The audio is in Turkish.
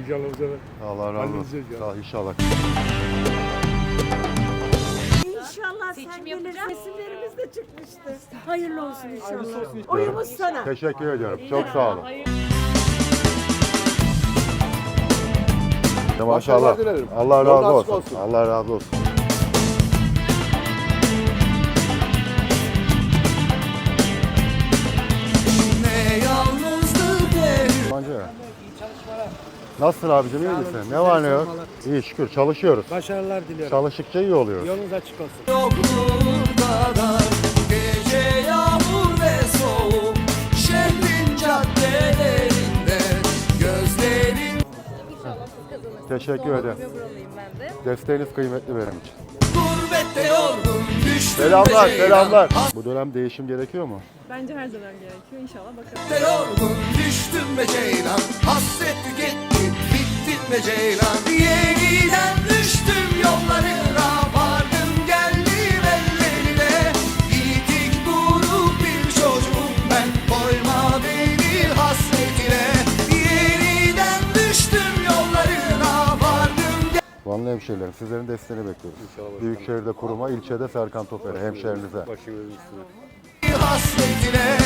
inşallah bu sefer. Allah razı olsun. Halledeceğiz ya. Sağ ol, inşallah. İnşallah sen gelirsin. Resimlerimiz de çıkmıştı. Hayırlı olsun inşallah. Oyumuz sana. Teşekkür ediyorum. Çok sağ olun. Ya Maşallah. Başarılar dilerim. Allah Yolun razı açık olsun. olsun. Allah razı olsun. Nasılsın abicim iyi misin? Ne var ne yok? İyi şükür çalışıyoruz. Başarılar diliyorum. Çalıştıkça iyi oluyoruz. Yolunuz açık olsun. kadar Gece yağmur ve soğuk Şehrin caddelerinde Gözlerin Teşekkür ederim. Desteğiniz kıymetli benim için. gurbette yorgun Düştüm Selamlar, selamlar. Bu dönem değişim gerekiyor mu? Bence her zaman gerekiyor. İnşallah bakalım. Gurbette yorgun Düştüm be ceylan Hasret be ceylan Yeniden düştüm yollarına Vardım geldim ellerine buruk bir çocuğum ben Koyma beni hasretine Yeniden düştüm yollarına Vardım Vanlı hemşehrilerim sizlerin desteğini bekliyoruz. İnşallah. Büyükşehir'de kuruma, ilçede Serkan Toper'e, hemşehrinize. Başınız üstüne. hasretine